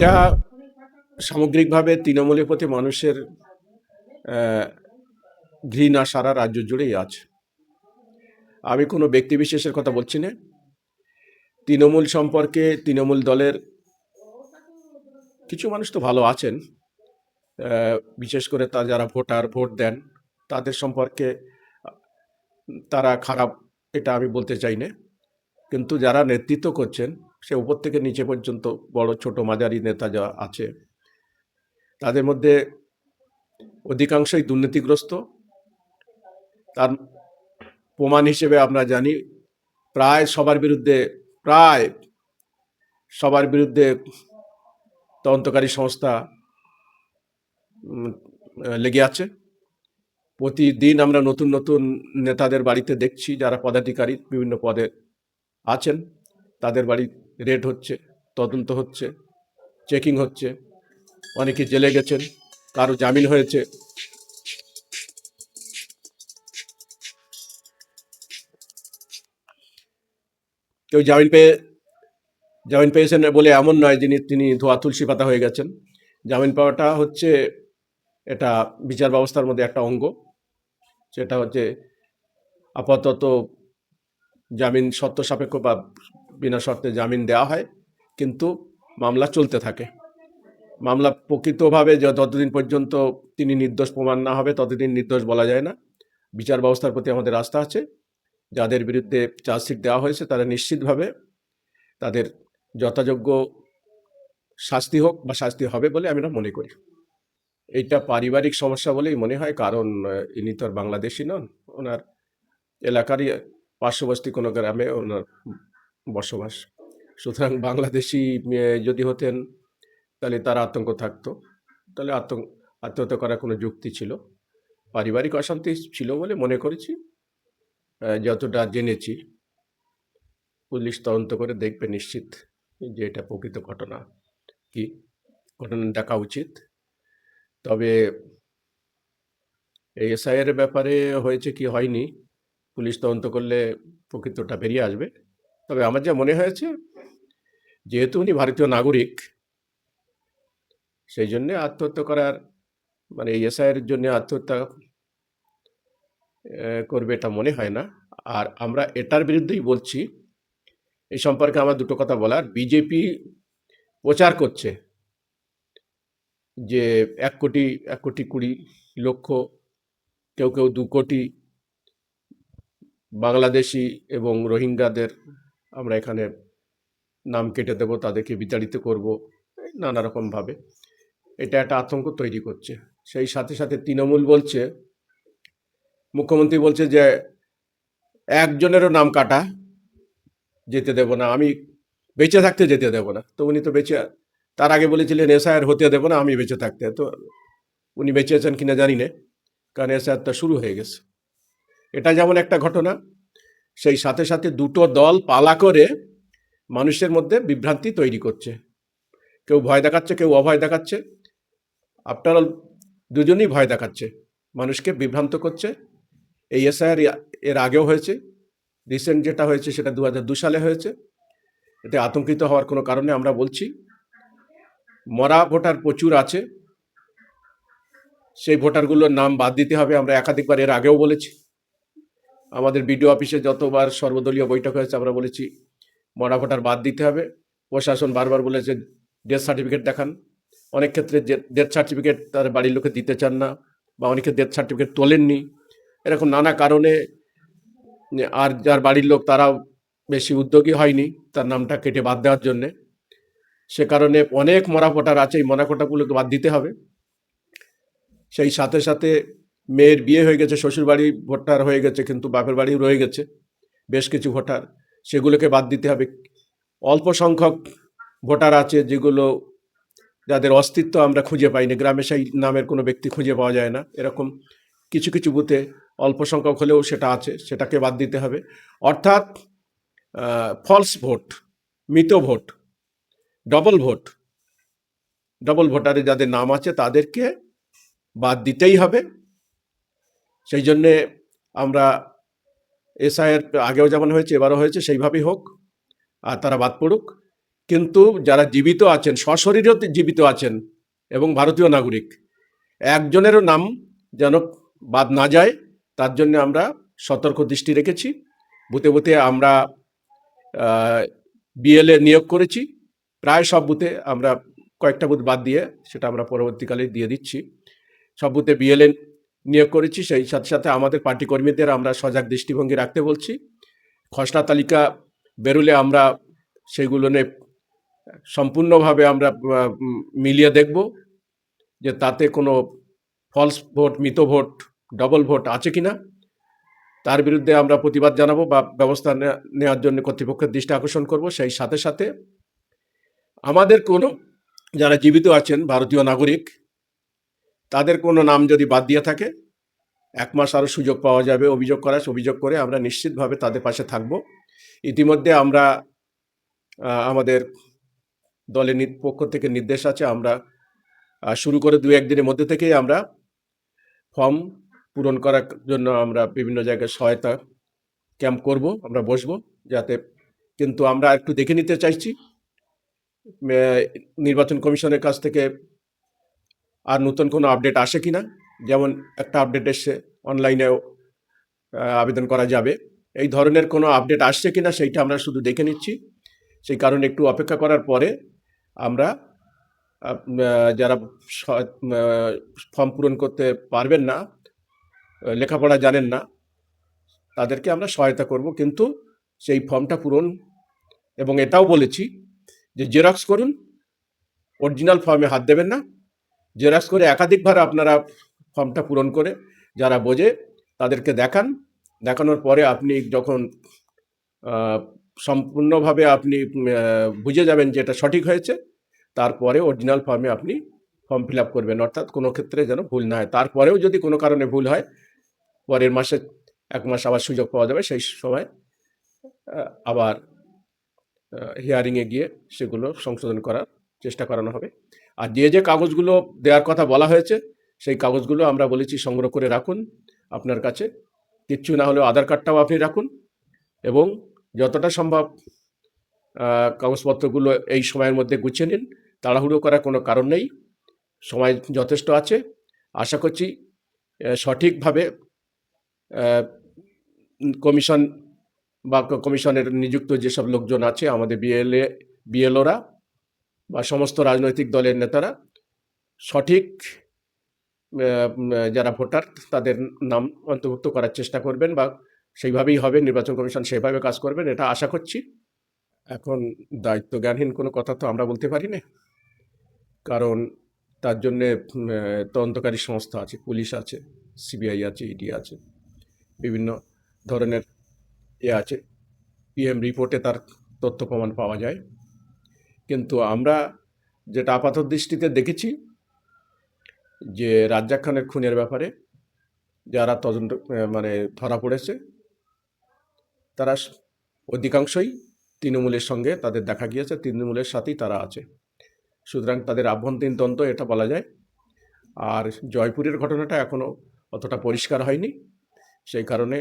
এইটা সামগ্রিকভাবে তৃণমূলের প্রতি মানুষের ঘৃণা সারা রাজ্য জুড়েই আছে। আমি কোনো ব্যক্তিবিশেষের কথা বলছি না। তৃণমূল সম্পর্কে তৃণমূল দলের কিছু মানুষ তো ভালো আছেন বিশেষ করে তা যারা ভোটার, ভোট দেন, তাদের সম্পর্কে তারা খারাপ, এটা আমি বলতে চাই না। কিন্তু যারা নেতৃত্ব করছেন সে উপর থেকে নিচে পর্যন্ত বড় ছোট মাঝারি নেতা যা আছে। তাদের মধ্যে অধিকাংশই দুর্নীতিগ্রস্ত। তার প্রমাণ হিসেবে আমরা জানি, প্রায় সবার বিরুদ্ধে, প্রায় সবার বিরুদ্ধে তদন্তকারী সংস্থা লেগে আছে। প্রতিদিন আমরা নতুন নতুন নেতাদের বাড়িতে দেখছি যারা পদাধিকারী বিভিন্ন পদে আছেন। তাদের বাড়ি রেড হচ্ছে, তদন্ত হচ্ছে, চেকিং হচ্ছে, অনেকে জেলে গেছেন, কারও জামিন হয়েছে। কেউ জামিন পেয়ে, জামিন পেয়েছেন বলে এমন নয় যিনি, তিনি ধোয়া তুলসী পাতা হয়ে গেছেন। জামিন পাওয়াটা হচ্ছে এটা বিচার ব্যবস্থার মধ্যে একটা অঙ্গ। সেটা হচ্ছে আপাতত জামিন শর্ত সাপেক্ষ বা বিনা শর্তে জামিন দেওয়া হয়, কিন্তু মামলা চলতে থাকে। মামলা প্রকৃতভাবে যতদিন পর্যন্ত তিনি নির্দোষ প্রমাণ না হবে, ততদিন নির্দোষ বলা যায় না। বিচার ব্যবস্থার প্রতি আমাদের আস্থা আছে। যাদের বিরুদ্ধে চার্জশিট দেওয়া হয়েছে, তারা নিশ্চিতভাবে তাদের যথাযোগ্য শাস্তি হোক বা শাস্তি হবে বলে আমরা মনে করি। এইটা পারিবারিক সমস্যা বলেই মনে হয়, কারণ ইনি তো আর বাংলাদেশি নন। ওনার এলাকারই পার্শ্ববর্তী কোনো গ্রামে ওনার বসবাস। সুতরাং বাংলাদেশি যদি হতেন, তাহলে তার আতঙ্ক থাকতো। তাহলে আতঙ্ক আত্মহত্যা করার কোনো যুক্তি ছিল। পারিবারিক অশান্তি ছিল বলে মনে করেছি। যতটা জেনেছি। পুলিশ তদন্ত করে দেখবে নিশ্চিত যে এটা প্রকৃত ঘটনা। কি? ঘটনা দেখা উচিত। তবে এই এসআইয়ের ব্যাপারে হয়েছে কি হয়নি, পুলিশ তদন্ত করলে প্রকৃতটা বেরিয়ে আসবে। তবে আমার যা মনে হয়েছে, যেহেতু উনি ভারতীয় নাগরিক, সেই জন্যে আত্মহত্যা করার মানে এসআইয়ের জন্য আত্মহত্যা করবে এটা মনে হয় না। আর আমরা এটার বিরুদ্ধেই বলছি, এই সম্পর্কে আমার দুটো কথা বলার। বিজেপি প্রচার করছে যে এক কোটি এক কোটি কুড়ি লক্ষ, কেউ কেউ দু কোটি বাংলাদেশি এবং রোহিঙ্গাদের আমরা এখানে নাম কেটে দেব, তাদেরকে বিতাড়িত করব নানা রকমভাবে এটা একটা আতঙ্ক তৈরি করছে। সেই সাথে সাথে তৃণমূল বলছে, মুখ্যমন্ত্রী বলছে যে, একজনেরও নাম কাটা, যেতে দেব না। আমি বেঁচে থাকতে যেতে দেব না। তো উনি তো বেঁচে, তার আগে বলেছিলেন, এসআইআর হতে দেব না, আমি বেঁচে থাকতে। তো উনি বেঁচে আছেন কিনা জানি না, কারণ এসআইআরটা শুরু হয়ে গেছে। এটা যেমন একটা ঘটনা সেই সাথে সাথে দুটো দল পালা করে মানুষের মধ্যে বিভ্রান্তি তৈরি করছে। কেউ ভয় দেখাচ্ছে, কেউ অভয় দেখাচ্ছে। আফটার দুজনেই ভয় দেখাচ্ছে। মানুষকে বিভ্রান্ত করছে। এই এসআইআর এর আগেও হয়েছে। রিসেন্ট যেটা হয়েছে সেটা দু হাজার দু সালে হয়েছে। এতে আতঙ্কিত হওয়ার কোনো কারণে আমরা বলছি। মরা ভোটার প্রচুর আছে। সেই ভোটারগুলোর নাম বাদ দিতে হবে। আমরা একাধিকবার এর আগেও বলেছি। আমাদের বিডিও অফিসে যতবার সর্বদলীয় বৈঠক হয়েছে, আমরা বলেছি, মরা ভোটার বাদ দিতে হবে। প্রশাসন বারবার বলেছে ডেথ সার্টিফিকেট দেখান। অনেক ক্ষেত্রে ডেথ সার্টিফিকেট তার বাড়ির লোকে দিতে চান না বা অনেকে ডেথ সার্টিফিকেট তোলেননি। এরকম নানা কারণে আর যার বাড়ির লোক তারাও বেশি উদ্যোগী হয়নি, তার নামটা কেটে বাদ দেওয়ার জন্যে। সে কারণে অনেক মরা ভোটার আছে, এই মরা ভোটারগুলোকে বাদ দিতে হবে। সেই সাথে সাথে মেয়ের বিয়ে হয়ে গেছে, শ্বশুরবাড়ি ভোটার হয়ে গেছে, কিন্তু বাপের বাড়িও রয়ে গেছে, বেশ কিছু ভোটার। সেগুলোকে বাদ দিতে হবে। অল্প সংখ্যক ভোটার আছে যেগুলো যাদের অস্তিত্ব আমরা খুঁজে পাইনি। গ্রামে সেই নামের কোনো ব্যক্তি খুঁজে পাওয়া যায় না। এরকম কিছু কিছু বুথে অল্প সংখ্যক হলেও সেটা আছে, সেটাকে বাদ দিতে হবে। অর্থাৎ ফলস ভোট মৃত ভোট ডবল ভোট ডবল ভোটারে যাদের নাম আছে তাদেরকে বাদ দিতেই হবে। সেই জন্যে আমরা এসআইয়ের আগেও যেমন হয়েছে, এবারও হয়েছে, সেইভাবেই হোক, আর তারা বাদ পড়ুক। কিন্তু যারা জীবিত আছেন, সশরীরেও জীবিত আছেন এবং ভারতীয় নাগরিক, একজনেরও নাম যেন বাদ না যায়, তার জন্য আমরা সতর্ক দৃষ্টি রেখেছি। বুথে বুথে আমরা বিএলএ নিয়োগ করেছি। প্রায় সব বুথে আমরা কয়েকটা বুথ বাদ দিয়ে সেটা আমরা পরবর্তীকালে দিয়ে দিচ্ছি। সব বুথে বিএলএ নিয়োগ করেছি, সেই সাথে সাথে আমাদের পার্টি কর্মীদের আমরা সজাগ দৃষ্টিভঙ্গি রাখতে বলছি। খসড়া তালিকা বেরোলে আমরা সেগুলো নিয়ে সম্পূর্ণভাবে আমরা মিলিয়ে দেখব যে তাতে কোনো ফলস ভোট মৃত ভোট ডবল ভোট আছে কিনা। তার বিরুদ্ধে আমরা প্রতিবাদ জানাব বা ব্যবস্থা নেওয়ার জন্য কর্তৃপক্ষের দৃষ্টি আকর্ষণ করব। সেই সাথে সাথে আমাদের কোনো, যারা জীবিত আছেন, ভারতীয় নাগরিক তাদের কোনো নাম যদি বাদ দিয়ে থাকে, এক মাস আরও সুযোগ পাওয়া যাবে অভিযোগ করার, অভিযোগ করে আমরা নিশ্চিতভাবে তাদের পাশে থাকব। ইতিমধ্যে আমরা আমাদের দলের পক্ষ থেকে নির্দেশ আছে আমরা শুরু করে দু একদিনের মধ্যে থেকেই আমরা ফর্ম পূরণ করার জন্য আমরা বিভিন্ন জায়গায় সহায়তা ক্যাম্প করব, আমরা বসবো, যাতে কিন্তু আমরা একটু দেখে নিতে চাইছি। নির্বাচন কমিশনের কাছ থেকে আর নতুন কোনো আপডেট আসে কিনা? যেমন একটা আপডেট এসছে অনলাইনেও আবেদন করা যাবে। এই ধরনের কোনো আপডেট আসছে কি না সেইটা আমরা শুধু দেখে নিচ্ছি। সেই কারণে একটু অপেক্ষা করার পরে আমরা যারা ফর্ম পূরণ করতে পারবেন না লেখাপড়া জানেন না, তাদেরকে আমরা সহায়তা করব। কিন্তু সেই ফর্মটা পূরণ, এবং এটাও বলেছি যে জেরক্স করুন অরিজিনাল ফর্মে হাত দেবেন না। জেরক্স করে একাধিকবার আপনারা ফর্মটা পূরণ করে যারা বোঝে তাদেরকে দেখান। দেখানোর পরে আপনি যখন সম্পূর্ণভাবে আপনি বুঝে যাবেন যে এটা সঠিক হয়েছে, তারপরে অরিজিনাল ফর্মে আপনি ফর্ম ফিল আপ করবেন। অর্থাৎ কোনো ক্ষেত্রে যেন ভুল না হয়। তারপরেও যদি কোনো কারণে ভুল হয়, পরের মাসে এক মাস আবার সুযোগ পাওয়া যাবে, সেই সময় আবার হিয়ারিংয়ে গিয়ে সেগুলো সংশোধন করার চেষ্টা করানো হবে। আর যে যে কাগজগুলো দেওয়ার কথা বলা হয়েছে, সেই কাগজগুলো আমরা বলেছি সংগ্রহ করে রাখুন আপনার কাছে। কিচ্ছু না হলেও আধার কার্ডটাও আপনি রাখুন এবং যতটা সম্ভব কাগজপত্রগুলো এই সময়ের মধ্যে গুছিয়ে নিন। তাড়াহুড়ো করার কোনো কারণ নেই। সময় যথেষ্ট আছে। আশা করছি সঠিকভাবে কমিশন বা কমিশনের নিযুক্ত যেসব লোকজন আছে, আমাদের বিএলএ, বিএলওরা বা সমস্ত রাজনৈতিক দলের নেতারা সঠিক যারা ভোটার তাদের নাম অন্তর্ভুক্ত করার চেষ্টা করবেন বা সেইভাবেই হবে, নির্বাচন কমিশন সেভাবে কাজ করবেন, এটা আশা করছি। এখন দায়িত্ব জ্ঞানহীন কোনো কথা তো আমরা বলতে পারি না। কারণ তার জন্যে তদন্তকারী সংস্থা আছে, পুলিশ আছে, সিবিআই আছে, ইডি আছে, বিভিন্ন ধরনের ইয়ে আছে। পিএম রিপোর্টে তার তথ্য প্রমাণ পাওয়া যায়। কিন্তু আমরা যেটা আপাত দৃষ্টিতে দেখেছি যে রাজ্জাক খানের খুনের ব্যাপারে যারা তদন্ত মানে ধরা পড়েছে, তারা অধিকাংশই তৃণমূলের সঙ্গে তাদের দেখা গিয়েছে, তৃণমূলের সাথেই তারা আছে। সুতরাং তাদের আভ্যন্তরীণ দ্বন্দ্ব এটা বলা যায়। আর জয়পুরের ঘটনাটা এখনও অতটা পরিষ্কার হয়নি। সেই কারণে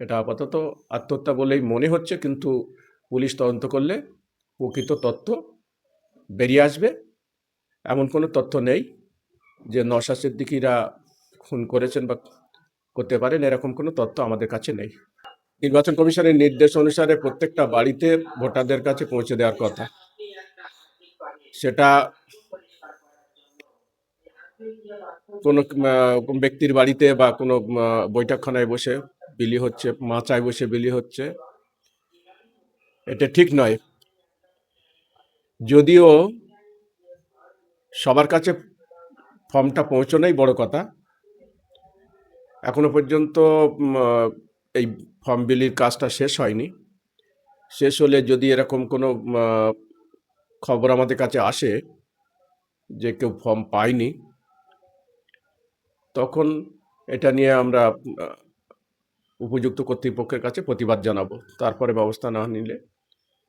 এটা আপাতত আত্মহত্যা বলেই মনে হচ্ছে, কিন্তু পুলিশ তদন্ত করলে প্রকৃত তথ্য বেরিয়ে আসবে। এমন কোনো তথ্য নেই যে নশা সিদ্দিকিরা খুন করেছেন বা করতে পারেন, এরকম কোনো তথ্য আমাদের কাছে নেই। নির্বাচন কমিশনের নির্দেশ অনুসারে প্রত্যেকটা বাড়িতে ভোটারদের কাছে পৌঁছে দেওয়ার কথা। সেটা কোনো ব্যক্তির বাড়িতে বা কোনো বৈঠকখানায় বসে বিলি হচ্ছে, মাচায় বসে বিলি হচ্ছে। এটা ঠিক নয়। যদিও সবার কাছে ফর্মটা পৌঁছানোই বড় কথা, এখনও পর্যন্ত এই ফর্ম বিলির কাজটা শেষ হয়নি। শেষ হলে যদি এরকম কোনো খবর আমাদের কাছে আসে যে কেউ ফর্ম পায়নি, তখন এটা নিয়ে আমরা উপযুক্ত কর্তৃপক্ষের কাছে প্রতিবাদ জানাব। তারপরে ব্যবস্থা না নিলে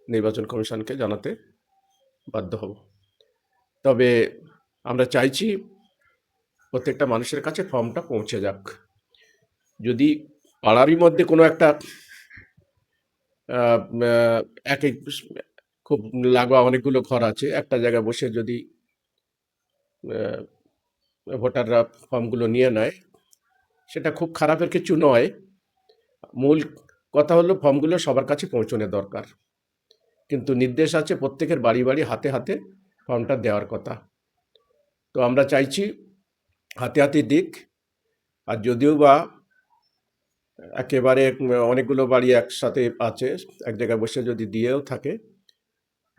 নির্বাচন কমিশনকে জানাতে বাধ্য হব। তবে আমরা চাইছি প্রত্যেকটা মানুষের কাছে ফর্মটা পৌঁছে যাক। যদি পাড়ারই মধ্যে কোনো একটা এক এক খুব লাগোয়া অনেকগুলো ঘর আছে, একটা জায়গায় বসে যদি ভোটাররা ফর্মগুলো নিয়ে নেয়, সেটা খুব খারাপের কিছু নয়। মূল কথা হলো ফর্মগুলো সবার কাছে পৌঁছানো দরকার। কিন্তু নির্দেশ আছে প্রত্যেকের বাড়ি বাড়ি হাতে হাতে ফর্মটা দেওয়ার কথা। তো আমরা চাইছি হাতে হাতে দিক, আর যদিও বা একেবারে অনেকগুলো বাড়ি একসাথে আছে, এক জায়গায় বসে যদি দিয়েও থাকে,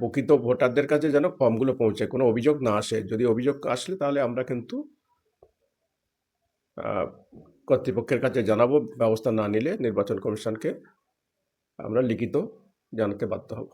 প্রকৃত ভোটারদের কাছে যেন ফর্মগুলো পৌঁছায়, কোনো অভিযোগ না আসে। যদি অভিযোগ আসলে তাহলে আমরা কিন্তু কর্তৃপক্ষের কাছে জানাব, ব্যবস্থা না নিলে নির্বাচন কমিশনকে আমরা লিখিত জানাতে বাধ্য হব।